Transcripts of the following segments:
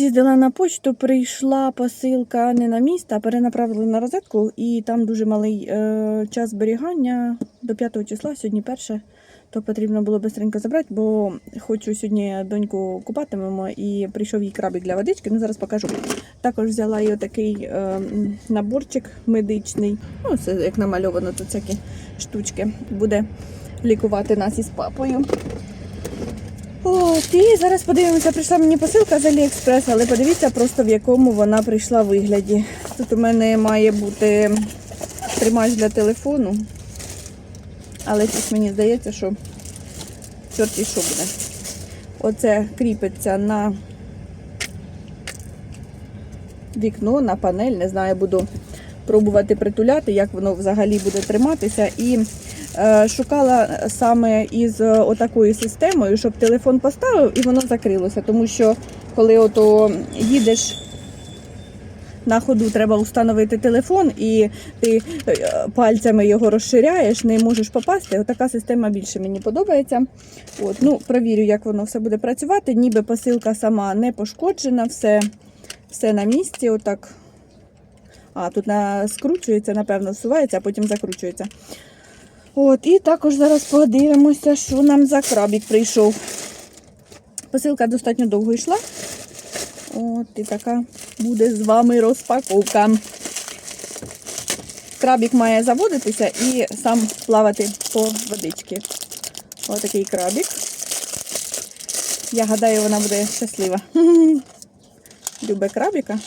привіт! Зараз їздила на почту. Прийшла посилка не на місто, а перенаправили на розетку, і там дуже малий е, час зберігання до 5 числа, сьогодні перше. То потрібно було швидко забрати, бо хочу сьогодні доньку купатимемо і прийшов їй крабик для водички. Ну зараз покажу. Також взяла їй такий е, наборчик медичний. Ну, це як намальовано тут всякі штучки. Буде лікувати нас із папою. От, і зараз подивимося, прийшла мені посилка з Аліекспрес, але подивіться просто в якому вона прийшла вигляді. Тут у мене має бути тримач для телефону, але щось мені здається, що чорті що буде. Оце кріпиться на вікно, на панель, не знаю, буду пробувати притуляти, як воно взагалі буде триматися. І шукала саме із е, отакою системою, щоб телефон поставив і воно закрилося. Тому що коли ото їдеш на ходу, треба встановити телефон, і ти е, пальцями його розширяєш, не можеш попасти. Отака система більше мені подобається. От, ну, Провірю, як воно все буде працювати. Ніби посилка сама не пошкоджена, все, все на місці. Отак. А, тут на, скручується, напевно, всувається, а потім закручується. От, і також зараз подивимося, що нам за крабік прийшов. Посилка достатньо довго йшла. От, і така буде з вами розпаковка. Крабік має заводитися і сам плавати по водичці. Ось такий крабік. Я гадаю, вона буде щаслива. Любе крабіка.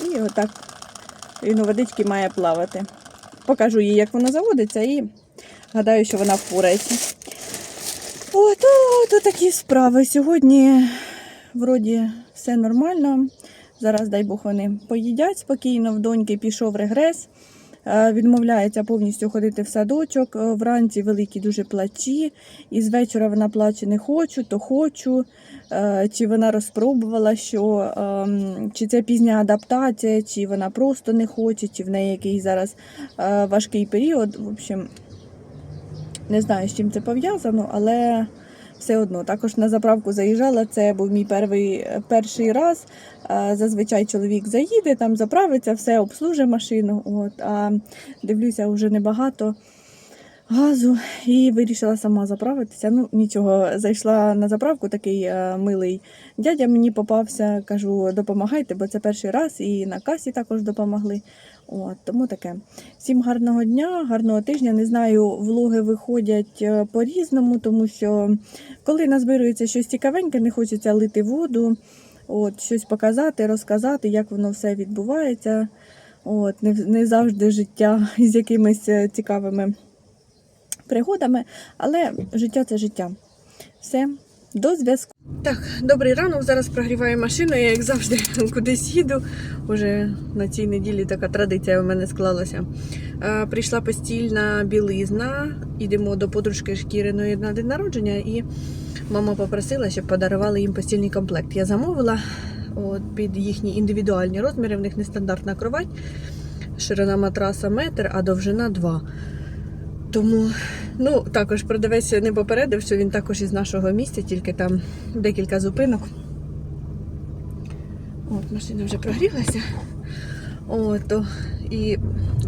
І отак він у водичці має плавати. Покажу їй, як воно заводиться, і гадаю, що вона впорається. От, от, такі справи. Сьогодні вроді все нормально. Зараз, дай Бог, вони поїдять спокійно. В доньки пішов регрес. Е, Відмовляється повністю ходити в садочок. Е, Вранці великі дуже плачі. І з вечора вона плаче не хочу, то хочу. Е, Чи вона розпробувала, що ем, чи це пізня адаптація, чи вона просто не хоче, чи в неї якийсь зараз важкий період. В общем, не знаю, з чим це пов'язано, але все одно. Також на заправку заїжджала. Це був мій перший, перший раз. Е, Зазвичай чоловік заїде, там заправиться, все обслужить машину. От, а дивлюся, вже небагато газу і вирішила сама заправитися. Ну, нічого, зайшла на заправку, такий е, милий дядя мені попався. Кажу, допомагайте, бо це перший раз, і на касі також допомогли. От, тому таке. Всім гарного дня, гарного тижня. Не знаю, влоги виходять е, по-різному, тому що коли назбирується щось цікавеньке, не хочеться лити воду, от, щось показати, розказати, як воно все відбувається. От, не, не завжди життя з якимись е, цікавими пригодами, але життя це життя. Все, до зв'язку. Так, добрий ранок. Зараз прогріваю машину. Я, як завжди, кудись їду. Уже на цій неділі така традиція у мене склалася. Прийшла постільна білизна. Йдемо до подружки шкіриної на день народження, і мама попросила, щоб подарували їм постільний комплект. Я замовила от, під їхні індивідуальні розміри. В них нестандартна кровать, ширина матраса метр, а довжина 2. Тому ну, також продавець не попередив, що він також із нашого місця, тільки там декілька зупинок. От, машина вже прогрілася. От, то, і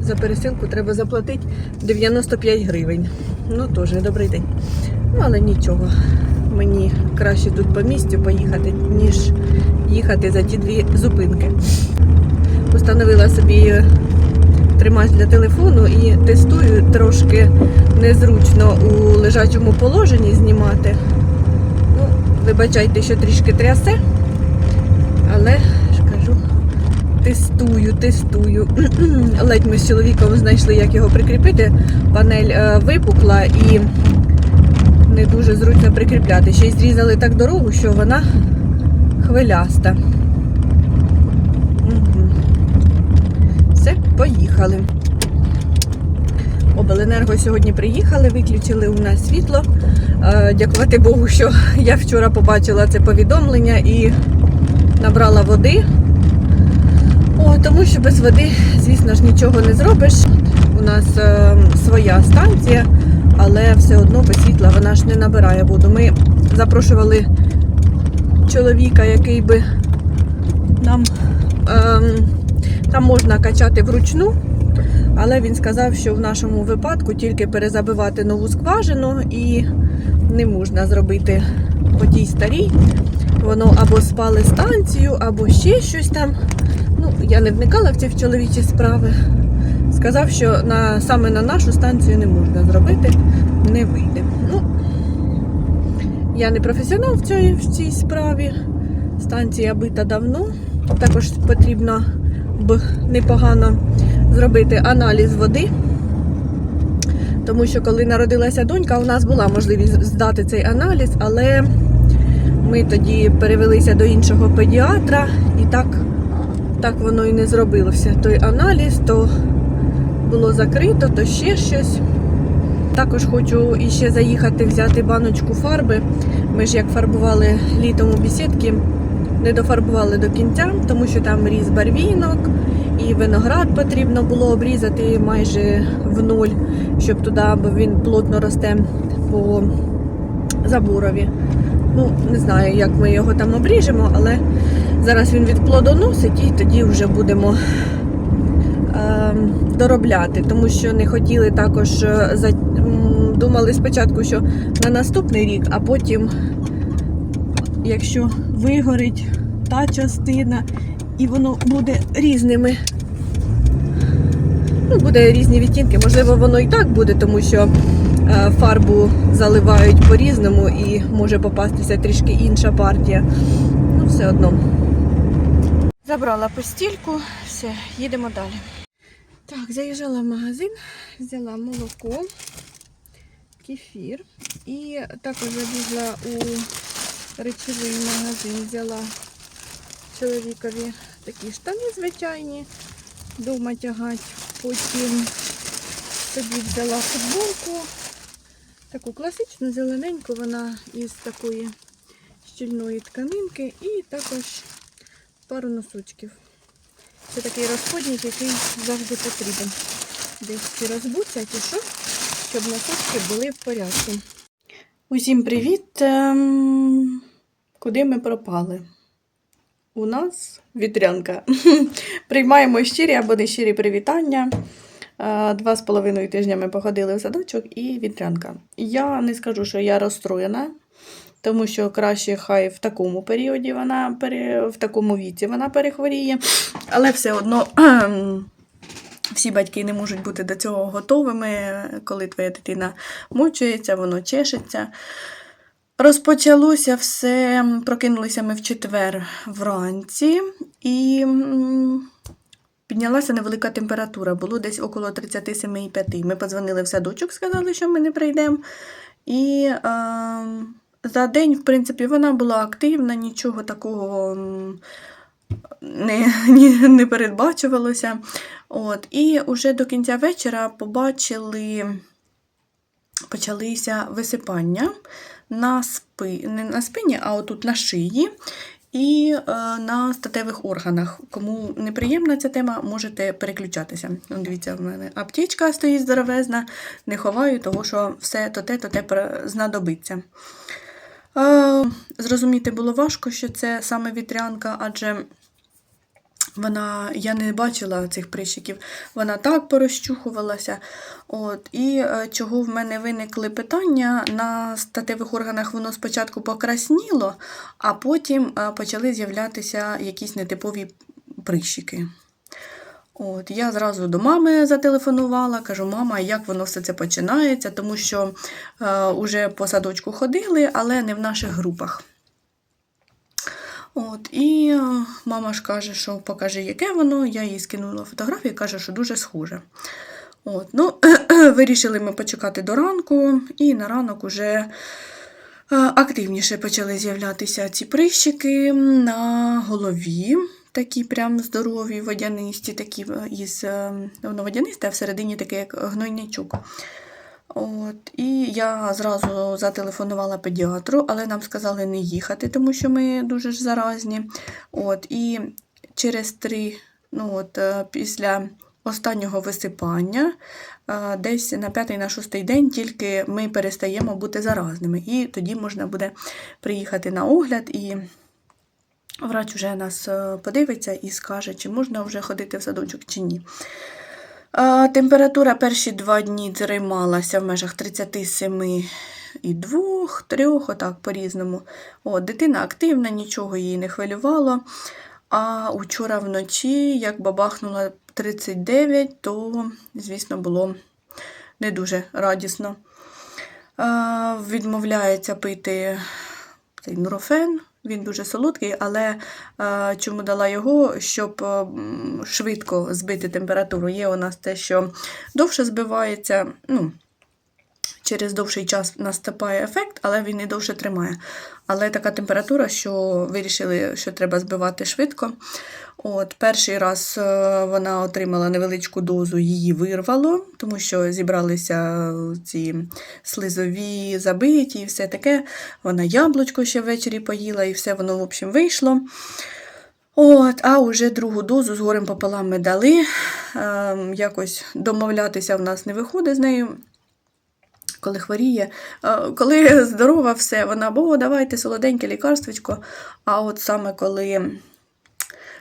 за пересилку треба заплатити 95 гривень. Ну, теж добрий день. Ну, але нічого. Мені краще тут по місцю поїхати, ніж їхати за ті дві зупинки. Установила собі тримач для телефону і тестую трошки незручно у лежачому положенні знімати. Ну, вибачайте, що трішки трясе, але ж кажу, тестую, тестую. Ледь ми з чоловіком знайшли, як його прикріпити. Панель е, випукла і не дуже зручно прикріпляти. Ще й зрізали так дорогу, що вона хвиляста. Мгм. Все, поїхали. Обленерго сьогодні приїхали, виключили у нас світло. Е, Дякувати Богу, що я вчора побачила це повідомлення і набрала води. О, тому що без води, звісно ж, нічого не зробиш. У нас е, своя станція, але все одно без світла вона ж не набирає воду. Ми запрошували чоловіка, який би нам ем, там можна качати вручну, але він сказав, що в нашому випадку тільки перезабивати нову скважину і не можна зробити по тій старій. Воно або спали станцію, або ще щось там. Ну, я не вникала в ці чоловічі справи. Сказав, що на, саме на нашу станцію не можна зробити, не вийде. Ну, я не професіонал в цій, в цій справі. Станція бита давно. Також потрібно б непогано зробити аналіз води. Тому що коли народилася донька, у нас була можливість здати цей аналіз, але ми тоді перевелися до іншого педіатра, і так, так воно і не зробилося. Той аналіз, то було закрито, то ще щось. Також хочу іще заїхати взяти баночку фарби. Ми ж як фарбували літом у бісідки, не дофарбували до кінця, тому що там різ барвінок і виноград потрібно було обрізати майже в нуль, щоб туди, бо він плотно росте по заборові. Ну, не знаю, як ми його там обріжемо, але зараз він відплодоносить і тоді вже будемо ем, доробляти, тому що не хотіли також е, за- думали спочатку, що на наступний рік, а потім, якщо вигорить та частина, і воно буде різними. Ну, буде різні відтінки. Можливо, воно і так буде, тому що е, фарбу заливають по-різному і може попастися трішки інша партія. Ну, все одно. Забрала постільку, все, їдемо далі. Так, заїжджала в магазин, взяла молоко, кефір і також забігла у речовий магазин, взяла чоловікові такі штани звичайні, дома тягать. Потім собі взяла футболку, таку класичну, зелененьку, вона із такої щільної тканинки, і також пару носочків. Це такий розходник, який завжди потрібен. Десь розбуться, чи що, щоб носочки були в порядку. Усім привіт! Куди ми пропали? У нас вітрянка. Приймаємо щирі або не щирі привітання. Е, Два з половиною тижня ми походили в садочок і вітрянка. Я не скажу, що я розстроєна, тому що краще хай в такому періоді вона в такому віці вона перехворіє, але все одно всі батьки не можуть бути до цього готовими, коли твоя дитина мучується, воно чешеться. Розпочалося все, прокинулися ми в четвер вранці і піднялася невелика температура, було десь около 37,5. Ми подзвонили в садочок, сказали, що ми не прийдемо. І е, за день, в принципі, вона була активна, нічого такого м, не, не передбачувалося. От. І вже до кінця вечора побачили, почалися висипання на спи, не на спині, а отут на шиї і е, на статевих органах. Кому неприємна ця тема, можете переключатися. Он, Дивіться, в мене аптечка стоїть здоровезна, не ховаю, того що все то те, то те знадобиться. Е, зрозуміти було важко, що це саме вітрянка, адже вона, я не бачила цих прищиків, вона так порозчухувалася. От, і е, чого в мене виникли питання, на статевих органах воно спочатку покрасніло, а потім е, почали з'являтися якісь нетипові прищики. От, я зразу до мами зателефонувала, кажу, мама, як воно все це починається, тому що е, уже по садочку ходили, але не в наших групах. От, і е, мама ж каже, що покажи, яке воно. Я їй скинула фотографію і каже, що дуже схоже. От, ну, Вирішили ми почекати до ранку, і на ранок уже е, активніше почали з'являтися ці прищики на голові. Такі прям здорові, водянисті, такі е, із е, воно а всередині таке, як гнойничок. От, і я зразу зателефонувала педіатру, але нам сказали не їхати, тому що ми дуже ж заразні. От, і через три, ну от, е, після останнього висипання, е, десь на п'ятий на шостий день тільки ми перестаємо бути заразними. І тоді можна буде приїхати на огляд і Врач вже нас е, подивиться і скаже, чи можна вже ходити в садочок, чи ні. Температура перші два дні трималася в межах 37 і 2, 3, отак по-різному. От, дитина активна, нічого її не хвилювало. А учора вночі, як бабахнула 39, то, звісно, було не дуже радісно. Відмовляється пити цей нурофен. Він дуже солодкий, але е, чому дала його, щоб е, швидко збити температуру. Є у нас те, що довше збивається. Ну, через довший час наступає ефект, але він і довше тримає. Але така температура, що вирішили, що треба збивати швидко. От, перший раз е, вона отримала невеличку дозу, її вирвало, тому що зібралися ці слизові забиті і все таке. Вона яблучко ще ввечері поїла, і все воно, в общем, вийшло. От, а уже другу дозу з горем пополам ми дали. Ем, якось домовлятися в нас не виходить з нею. Коли хворіє, Е, коли здорова, все, вона, бо давайте солоденьке лікарствочко. А от саме коли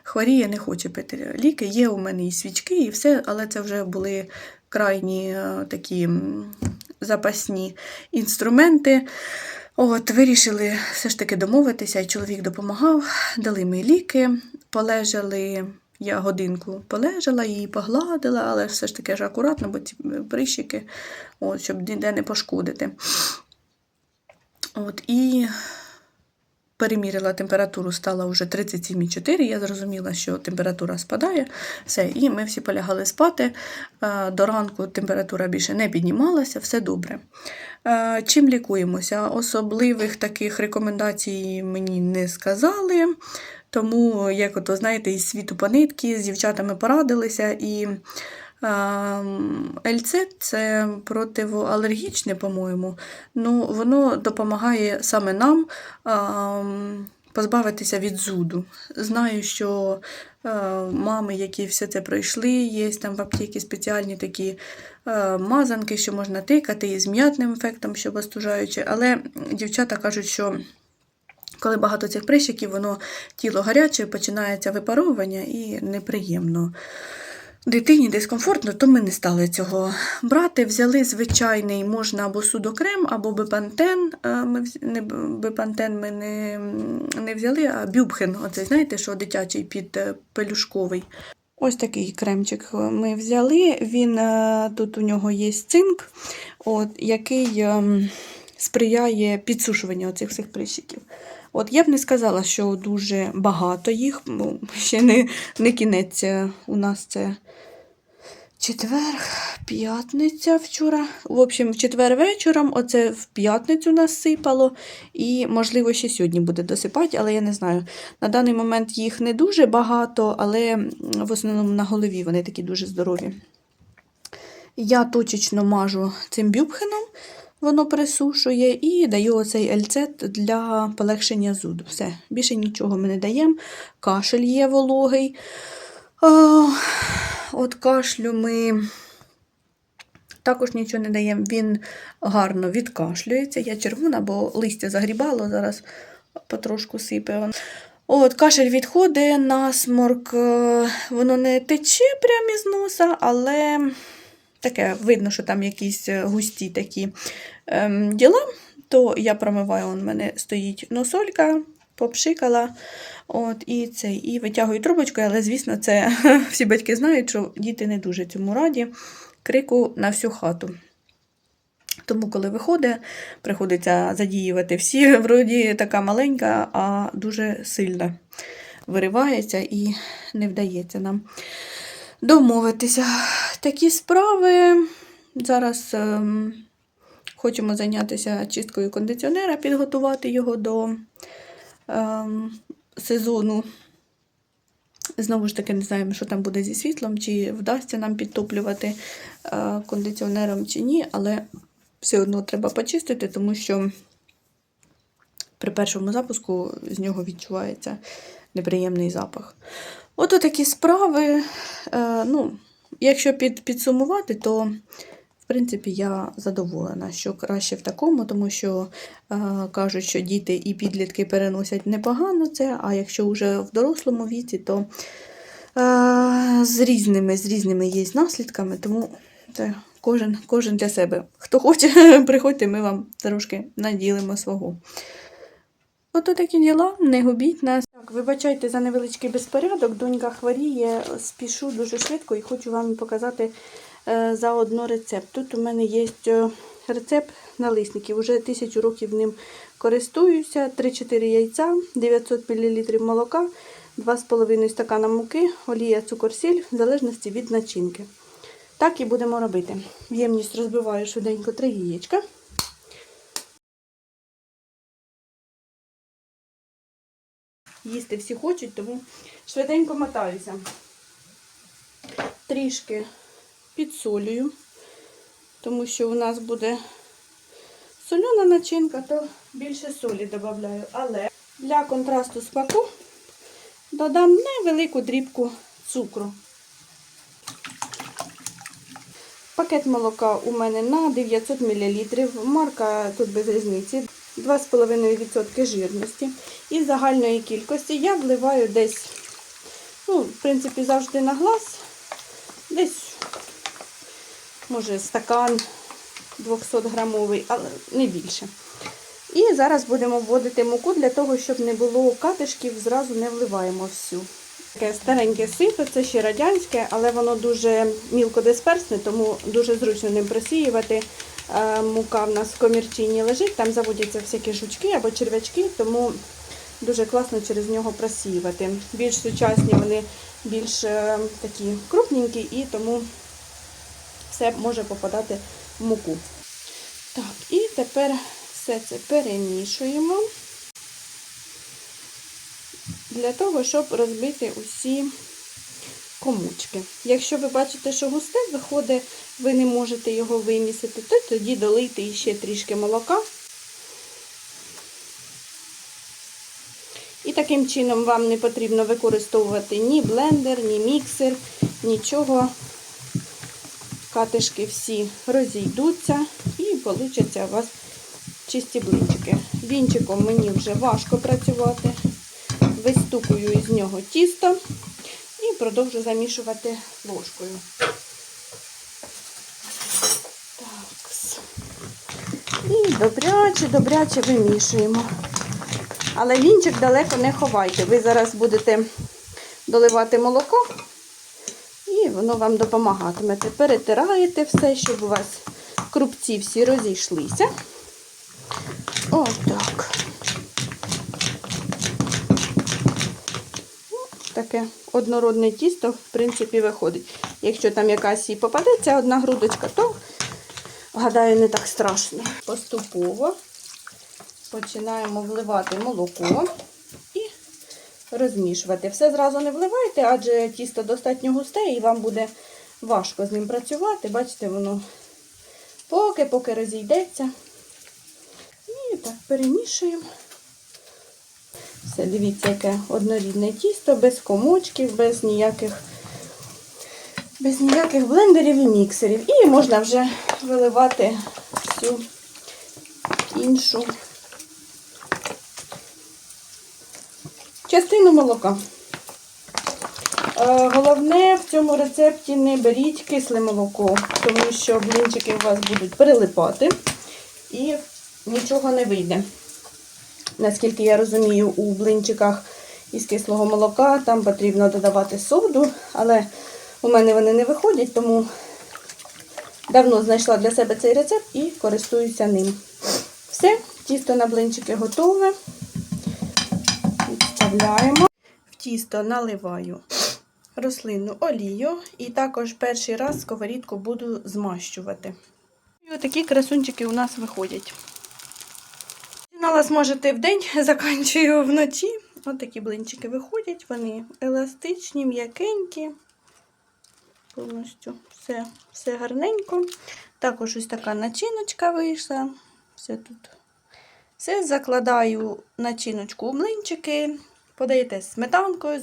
хворіє, не хоче пити ліки. Є у мене і свічки, і все, але це вже були крайні е, такі запасні інструменти. От, вирішили все ж таки домовитися, і чоловік допомагав, дали ми ліки, полежали. Я годинку полежала, її погладила, але все ж таки ж акуратно, бо ці прищики, от, щоб ніде не пошкодити. От, і переміряла температуру, стала вже 37,4. Я зрозуміла, що температура спадає. Все, і ми всі полягали спати. Е, До ранку температура більше не піднімалася, все добре. Е, Чим лікуємося? Особливих таких рекомендацій мені не сказали. Тому, як ото, знаєте, із світу по нитки, з дівчатами порадилися. І ЛЦ це противоалергічне, по-моєму. Ну, воно допомагає саме нам позбавитися від зуду. Знаю, що мами, які все це пройшли, є там в аптеці спеціальні такі мазанки, що можна тикати і з м'ятним ефектом, що остужаючи. Але дівчата кажуть, що коли багато цих прищиків, воно тіло гаряче, починається випаровування і неприємно. Дитині дискомфортно, то ми не стали цього брати. Взяли звичайний, можна або судокрем, або бепантен. Ми не бепантен ми не, не взяли, а бюбхен. Оцей, знаєте, що дитячий під е, пелюшковий. Ось такий кремчик ми взяли. Він е, тут у нього є цинк, от, який ем, сприяє підсушуванню оцих всіх прищиків. От я б не сказала, що дуже багато їх, бо ще не, не кінець е, у нас це четвер, п'ятниця вчора. В общем, в четвер вечором, оце в п'ятницю нас сипало, і, можливо, ще сьогодні буде досипати, але я не знаю. На даний момент їх не дуже багато, але в основному на голові вони такі дуже здорові. Я точечно мажу цим бюбхеном, воно присушує, і даю оцей ельцет для полегшення зуду. Все, більше нічого ми не даємо. Кашель є вологий. А, от кашлю ми також нічого не даємо. Він гарно відкашлюється. Я червона, бо листя загрібало, зараз потрошку сипе. От, кашель відходить, насморк, е, воно не тече прямо із носа, але таке видно, що там якісь е, густі такі ем, діла, то я промиваю, в мене стоїть носолька, попшикала. От, і, цей, і витягую трубочкою, але, звісно, це всі батьки знають, що діти не дуже цьому раді. Крику на всю хату. Тому, коли виходить, приходиться задіювати всі, вроді така маленька, а дуже сильна. Виривається і не вдається нам домовитися. Такі справи. Зараз ем, хочемо зайнятися чисткою кондиціонера, підготувати його до ем, сезону. Знову ж таки, не знаємо, що там буде зі світлом, чи вдасться нам підтоплювати е, кондиціонером чи ні, але все одно треба почистити, тому що при першому запуску з нього відчувається неприємний запах. От такі справи. Е, ну, якщо під, підсумувати, то В принципі, я задоволена, що краще в такому, тому що е, кажуть, що діти і підлітки переносять непогано це, а якщо вже в дорослому віці, то е, з різними, з різними є наслідками, тому це кожен, кожен для себе. Хто хоче, приходьте, ми вам трошки наділимо свого. Ото такі діла, не губіть нас. Так, вибачайте за невеличкий безпорядок. Донька хворіє, спішу дуже швидко і хочу вам показати е, заодно рецепт. Тут у мене є е, рецепт налисників. Уже тисячу років ним користуюся. 3-4 яйця, 900 мл молока, 2,5 стакана муки, олія, цукор, сіль, в залежності від начинки. Так і будемо робити. В ємність розбиваю швиденько 3 яєчка. Їсти всі хочуть, тому швиденько мотаюся. Трішки підсолюю, тому що у нас буде солена начинка, то більше солі додаю. Але для контрасту смаку додам невелику дрібку цукру. Пакет молока у мене на 900 мл. Марка тут без різниці. 2,5% жирності. І загальної кількості я вливаю десь, ну, в принципі, завжди на глаз, десь, може, стакан 200 грамовий, але не більше. І зараз будемо вводити муку для того, щоб не було катишків, зразу не вливаємо всю. Таке стареньке сито, це ще радянське, але воно дуже мілкодисперсне, тому дуже зручно ним просіювати. Е, Мука в нас в комірчині лежить, там заводяться всякі жучки або черв'ячки, тому дуже класно через нього просіювати. Більш сучасні, вони більш е, такі крупненькі і тому все може попадати в муку. Так, і тепер все це перемішуємо для того, щоб розбити усі комочки. Якщо ви бачите, що густе виходить, ви не можете його вимісити, то тоді долийте ще трішки молока. І таким чином вам не потрібно використовувати ні блендер, ні міксер, нічого. Катишки всі розійдуться і вийде у вас чисті блинчики. Вінчиком мені вже важко працювати. Вистукую із нього тісто і продовжу замішувати ложкою. І добряче, добряче вимішуємо. Але вінчик далеко не ховайте. Ви зараз будете доливати молоко, і воно вам допомагатиме. Перетираєте все, щоб у вас крупці всі розійшлися. Отак. Таке однородне тісто, в принципі, виходить. Якщо там якась і попадеться одна грудочка, то, гадаю, не так страшно. Поступово починаємо вливати молоко і розмішувати. Все зразу не вливайте, адже тісто достатньо густе і вам буде важко з ним працювати. Бачите, воно поки-поки розійдеться. І так перемішуємо. Все, дивіться, яке однорідне тісто, без комочків, без ніяких без ніяких блендерів і міксерів. І можна вже виливати всю іншу частину молока. Е, Головне в цьому рецепті не беріть кисле молоко, тому що блінчики у вас будуть перелипати і нічого не вийде. Наскільки я розумію, у блинчиках із кислого молока там потрібно додавати соду, але у мене вони не виходять, тому давно знайшла для себе цей рецепт і користуюся ним. Все, тісто на блинчики готове. Відставляємо. В тісто наливаю рослинну олію і також перший раз сковорідку буду змащувати. І отакі красунчики у нас виходять. Починала зможете в день, заканчую вночі. Ось такі блинчики виходять, вони еластичні, м'якенькі. Повністю все, все гарненько. Також ось така начиночка вийшла. Все тут. Все закладаю начиночку у блинчики, подаєте з сметанкою.